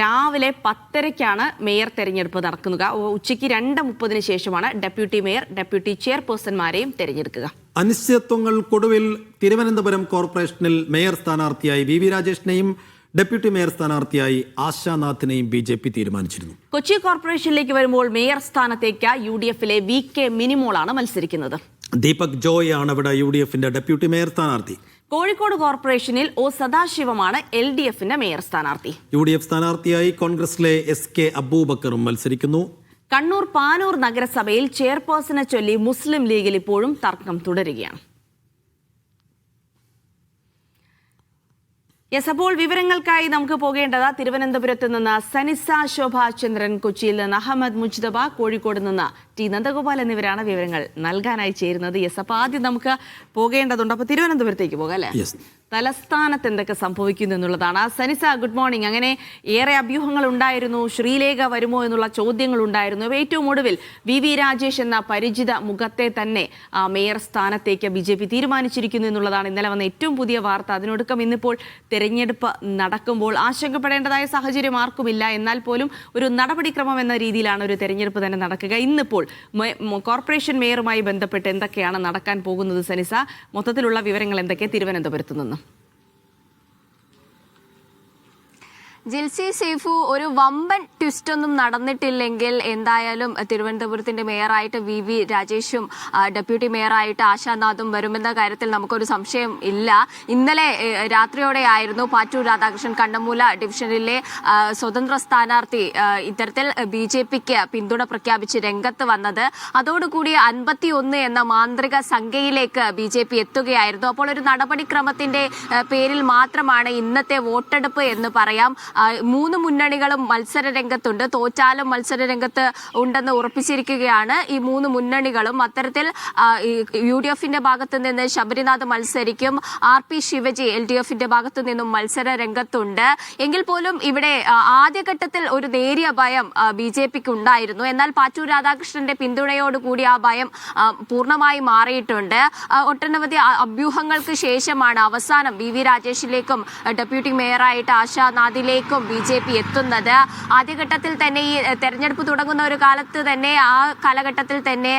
രാവിലെ പത്തരയ്ക്കാണ് മേയർ തെരഞ്ഞെടുപ്പ് നടക്കുക. ഉച്ചയ്ക്ക് രണ്ട് മുപ്പതിന് ശേഷമാണ് ഡെപ്യൂട്ടി മേയർ ഡെപ്യൂട്ടി ചെയർപേഴ്സൺമാരെയും തെരഞ്ഞെടുക്കുക. അനിശ്ചിതത്വങ്ങൾ കൊടുവിൽ തിരുവനന്തപുരം കോർപ്പറേഷനിൽ മേയർ സ്ഥാനാർത്ഥിയായി വി വി രാജേഷിനെയും ഡെപ്യൂട്ടി മേയർ സ്ഥാനാർത്ഥിയായി ആശാനാഥിനെയും ബി ജെ പി തീരുമാനിച്ചിരുന്നു. കൊച്ചി കോർപ്പറേഷനിലേക്ക് വരുമ്പോൾ മേയർ സ്ഥാനത്തേക്ക് യു ഡി എഫിലെ വി കെ മിനിമോളാണ് മത്സരിക്കുന്നത്. ദീപക് ജോയ് ആണ് ഇവിടെ യു ഡി എഫിന്റെ ഡെപ്യൂട്ടി മേയർ സ്ഥാനാർത്ഥി. കോഴിക്കോട് കോർപ്പറേഷനിൽ ഒ സദാശിവമാണ് എൽ ഡി എഫിന്റെ മേയർ സ്ഥാനാർത്ഥി. യു ഡി എഫ് സ്ഥാനാർത്ഥിയായി കോൺഗ്രസിലെ എസ് കെ അബൂബക്കറും മത്സരിക്കുന്നു. കണ്ണൂർ പാനൂർ നഗരസഭയിൽ ചെയർപേഴ്സണെ ചൊല്ലി മുസ്ലിം ലീഗിൽ ഇപ്പോഴും തർക്കം തുടരുകയാണ്. യെസ് അപ്പോൾ വിവരങ്ങൾക്കായി നമുക്ക് പോകേണ്ടത് തിരുവനന്തപുരത്ത് നിന്ന് സനിസ ശോഭ ചന്ദ്രൻ കൊച്ചിയിൽ നിന്ന് അഹമ്മദ് മുജ്തബ കോഴിക്കോട് നിന്ന് ടി നന്ദഗോപാൽ എന്നിവരാണ് വിവരങ്ങൾ നൽകാനായി ചേരുന്നത്. യെസ് അപ്പോൾ ആദ്യം നമുക്ക് പോകേണ്ടതുണ്ട്. അപ്പോൾ തിരുവനന്തപുരത്തേക്ക് പോകാം അല്ലേ? തലസ്ഥാനത്ത് എന്തൊക്കെ സംഭവിക്കുന്നു എന്നുള്ളതാണ്. സനിസ ഗുഡ് മോർണിംഗ് അങ്ങനെ ഏറെ അഭ്യൂഹങ്ങൾ ഉണ്ടായിരുന്നു. ശ്രീലേഖ വരുമോ എന്നുള്ള ചോദ്യങ്ങൾ ഉണ്ടായിരുന്നു. ഏറ്റവും ഒടുവിൽ വി വി രാജേഷ് എന്ന പരിചിത മുഖത്തെ തന്നെ ആ, മേയർ സ്ഥാനത്തേക്ക് ബി ജെ പി തീരുമാനിച്ചിരിക്കുന്നു എന്നുള്ളതാണ് ഇന്നലെ വന്ന ഏറ്റവും പുതിയ വാർത്ത. അതിനൊടുക്കം ഇന്നിപ്പോൾ തെരഞ്ഞെടുപ്പ് നടക്കുമ്പോൾ ആശങ്കപ്പെടേണ്ടതായ സാഹചര്യം ആർക്കുമില്ല. എന്നാൽ പോലും ഒരു നടപടിക്രമം എന്ന രീതിയിലാണ് ഒരു തെരഞ്ഞെടുപ്പ് തന്നെ നടക്കുക. ഇന്നിപ്പോൾ കോർപ്പറേഷൻ മേയറുമായി ബന്ധപ്പെട്ട് എന്തൊക്കെയാണ് നടക്കാൻ പോകുന്നത് സനിസ? മൊത്തത്തിലുള്ള വിവരങ്ങൾ എന്തൊക്കെ? തിരുവനന്തപുരത്ത് നിന്ന്. ജിൽസി സേഫു ഒരു വമ്പൻ ട്വിസ്റ്റ് ഒന്നും നടന്നിട്ടില്ലെങ്കിൽ എന്തായാലും തിരുവനന്തപുരത്തിന്റെ മേയറായിട്ട് വി വി രാജേഷും ഡെപ്യൂട്ടി മേയറായിട്ട് ആശാനാഥും വരുമെന്ന കാര്യത്തിൽ നമുക്കൊരു സംശയം ഇല്ല. ഇന്നലെ രാത്രിയോടെയായിരുന്നു പാറ്റൂർ രാധാകൃഷ്ണൻ കണ്ണമൂല ഡിവിഷനിലെ സ്വതന്ത്ര സ്ഥാനാർത്ഥി ഇത്തരത്തിൽ ബി ജെ പിക്ക് പിന്തുണ പ്രഖ്യാപിച്ച് രംഗത്ത് വന്നത്. അതോടുകൂടി അൻപത്തി ഒന്ന് എന്ന മാന്ത്രിക സംഖ്യയിലേക്ക് ബി ജെ പി എത്തുകയായിരുന്നു. അപ്പോൾ ഒരു നടപടിക്രമത്തിന്റെ പേരിൽ മാത്രമാണ് ഇന്നത്തെ വോട്ടെടുപ്പ് എന്ന് പറയാം. മൂന്ന് മുന്നണികളും മത്സര രംഗത്തുണ്ട് തോറ്റാലും മത്സര രംഗത്ത് ഉണ്ടെന്ന് ഉറപ്പിച്ചിരിക്കുകയാണ്. ഈ മൂന്ന് മുന്നണികളും അത്തരത്തിൽ യു ഡി എഫിന്റെ ഭാഗത്ത് നിന്ന് ശബരിനാഥ് മത്സരിക്കും. R P Shivaji L D എഫിന്റെ ഭാഗത്തു നിന്നും മത്സര രംഗത്തുണ്ട് എങ്കിൽ പോലും ഇവിടെ ആദ്യഘട്ടത്തിൽ ഒരു നേരിയ ഭയം ബി ജെ പിക്ക് ഉണ്ടായിരുന്നു. എന്നാൽ പാറ്റൂർ രാധാകൃഷ്ണന്റെ പിന്തുണയോടുകൂടി ആ ഭയം പൂർണമായി മാറിയിട്ടുണ്ട്. ഒട്ടനവധി അഭ്യൂഹങ്ങൾക്ക് ശേഷമാണ് അവസാനം വി വി രാജേഷിലേക്കും ഡെപ്യൂട്ടി മേയറായിട്ട് ആശാനാഥിലേക്കും ബി ജെ പി എത്തുന്നത്. ആദ്യഘട്ടത്തിൽ തന്നെ ഈ തെരഞ്ഞെടുപ്പ് തുടങ്ങുന്ന ഒരു കാലത്ത് തന്നെ ആ കാലഘട്ടത്തിൽ തന്നെ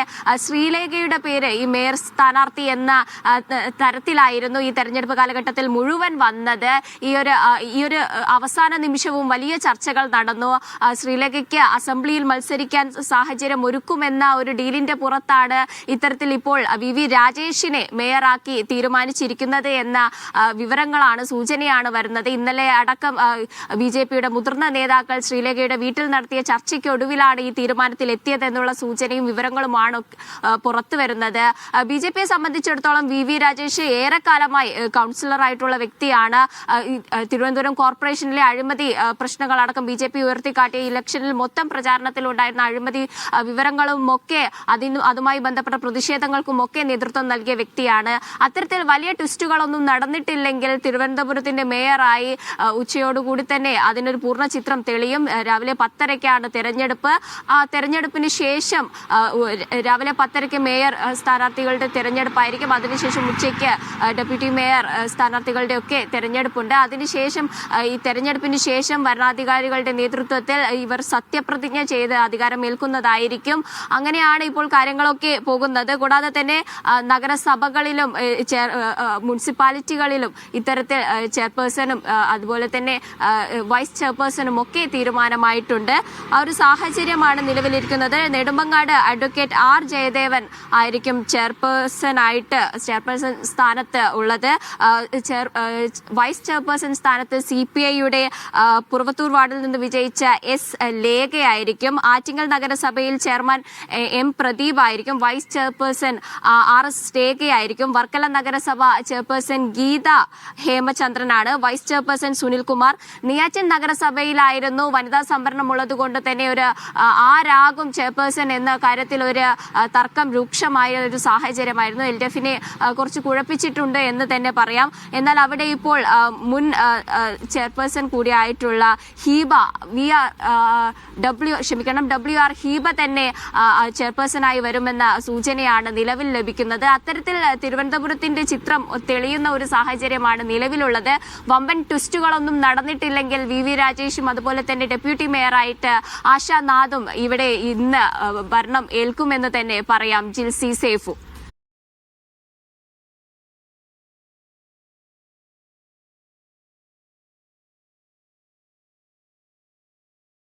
ശ്രീലേഖയുടെ പേര് ഈ മേയർ സ്ഥാനാർത്ഥി എന്ന തരത്തിലായിരുന്നു ഈ തെരഞ്ഞെടുപ്പ് കാലഘട്ടത്തിൽ മുഴുവൻ വന്നത്. ഈ ഒരു ഈ ഒരു അവസാന നിമിഷവും വലിയ ചർച്ചകൾ നടന്നു. ശ്രീലേഖയ്ക്ക് അസംബ്ലിയിൽ മത്സരിക്കാൻ സാഹചര്യം ഒരുക്കുമെന്ന ഒരു ഡീലിന്റെ പുറത്താണ് ഇത്തരത്തിൽ ഇപ്പോൾ വി വി രാജേഷിനെ മേയറാക്കി തീരുമാനിച്ചിരിക്കുന്നത് എന്ന വിവരങ്ങളാണ് സൂചനയാണ് വരുന്നത്. ഇന്നലെ അടക്കം ബി ജെ പിയുടെ മുതിർന്ന നേതാക്കൾ ശ്രീലേഖയുടെ വീട്ടിൽ നടത്തിയ ചർച്ചയ്ക്കൊടുവിലാണ് ഈ തീരുമാനത്തിൽ എത്തിയതെന്നുള്ള സൂചനയും വിവരങ്ങളുമാണ് പുറത്തു വരുന്നത്. ബി ജെ പിയെ സംബന്ധിച്ചിടത്തോളം വി വി രാജേഷ് ഏറെക്കാലമായി കൗൺസിലറായിട്ടുള്ള വ്യക്തിയാണ്. തിരുവനന്തപുരം കോർപ്പറേഷനിലെ അഴിമതി പ്രശ്നങ്ങളടക്കം ബി ജെ പി ഉയർത്തിക്കാട്ടിയ ഇലക്ഷനിൽ മൊത്തം പ്രചാരണത്തിലുണ്ടായിരുന്ന അഴിമതി വിവരങ്ങളും ഒക്കെ അതിന് അതുമായി ബന്ധപ്പെട്ട പ്രതിഷേധങ്ങൾക്കും ഒക്കെ നേതൃത്വം നൽകിയ വ്യക്തിയാണ്. അത്തരത്തിൽ വലിയ ട്വിസ്റ്റുകളൊന്നും നടന്നിട്ടില്ലെങ്കിൽ തിരുവനന്തപുരത്തിന്റെ മേയറായി ഉച്ചയോടുകൂടി തന്നെ അതിനൊരു പൂർണ ചിത്രം തെളിയും രാവിലെ പത്തരയ്ക്കാണ് തെരഞ്ഞെടുപ്പ്. ആ തെരഞ്ഞെടുപ്പിന് ശേഷം രാവിലെ പത്തരയ്ക്ക് മേയർ സ്ഥാനാർത്ഥികളുടെ തെരഞ്ഞെടുപ്പായിരിക്കും. അതിനുശേഷം ഉച്ചയ്ക്ക് ഡെപ്യൂട്ടി മേയർ സ്ഥാനാർത്ഥികളുടെ ഒക്കെ തെരഞ്ഞെടുപ്പുണ്ട്. അതിനുശേഷം ഈ തെരഞ്ഞെടുപ്പിന് ശേഷം ഭരണാധികാരികളുടെ നേതൃത്വത്തിൽ ഇവർ സത്യപ്രതിജ്ഞ ചെയ്ത് അധികാരമേൽക്കുന്നതായിരിക്കും. അങ്ങനെയാണ് ഇപ്പോൾ കാര്യങ്ങളൊക്കെ പോകുന്നത്. കൂടാതെ തന്നെ നഗരസഭകളിലും മുനിസിപ്പാലിറ്റികളിലും ഇത്തരത്തിൽ ചെയർപേഴ്സണും അതുപോലെ തന്നെ വൈസ് ചെയർപേഴ്സണും ഒക്കെ തീരുമാനമായിട്ടുണ്ട്. ആ ഒരു സാഹചര്യമാണ് നിലവിലിരിക്കുന്നത്. നെടുമ്പങ്ങാട് അഡ്വക്കേറ്റ് ആർ ജയദേവൻ ആയിരിക്കും ചെയർപേഴ്സൺ ആയിട്ട് ചെയർപേഴ്സൺ സ്ഥാനത്ത് ഉള്ളത്. വൈസ് ചെയർപേഴ്സൺ സ്ഥാനത്ത് സി പി ഐയുടെ പുറവത്തൂർ വാർഡിൽ നിന്ന് വിജയിച്ച എസ് ലേഖയായിരിക്കും. ആറ്റിങ്ങൽ നഗരസഭയിൽ ചെയർമാൻ എം പ്രദീപ് ആയിരിക്കും. വൈസ് ചെയർപേഴ്സൺ ആർ എസ് രേഖയായിരിക്കും. വർക്കല നഗരസഭ ചെയർപേഴ്സൺ ഗീത ഹേമചന്ദ്രനാണ്. വൈസ് ചെയർപേഴ്സൺ സുനിൽകുമാർ നെയ്യാറ്റിൻ നഗരസഭയിലായിരുന്നു വനിതാ സംവരണം ഉള്ളത് കൊണ്ട് തന്നെ ഒരു ആരാകും ചെയർപേഴ്സൺ എന്ന കാര്യത്തിൽ ഒരു തർക്കം രൂക്ഷമായ ഒരു സാഹചര്യമായിരുന്നു. എൽ ഡി എഫിനെ കുറച്ച് കുഴപ്പിച്ചിട്ടുണ്ട് എന്ന് തന്നെ പറയാം. എന്നാൽ അവിടെ ഇപ്പോൾ മുൻ ചെയർപേഴ്സൺ കൂടിയായിട്ടുള്ള ഹീബ വി ആർ ഡബ്ല്യു ക്ഷമിക്കണം ഡബ്ല്യു ആർ ഹീബ തന്നെ ചെയർപേഴ്സണായി വരുമെന്ന സൂചനയാണ് നിലവിൽ ലഭിക്കുന്നത്. അത്തരത്തിൽ തിരുവനന്തപുരത്തിന്റെ ചിത്രം തെളിയുന്ന ഒരു സാഹചര്യമാണ് നിലവിലുള്ളത്. വമ്പൻ ട്വിസ്റ്റുകളൊന്നും നടന്നിട്ടില്ലെങ്കിൽ നടന്നിട്ടില്ലെങ്കിൽ വി വി രാജേഷും അതുപോലെ തന്നെ ഡെപ്യൂട്ടി മേയറായിട്ട് ആശാനാഥും ഇവിടെ ഇന്ന് ഭരണം ഏൽക്കുമെന്ന് തന്നെ പറയാം. ജിൽസി സേഫു.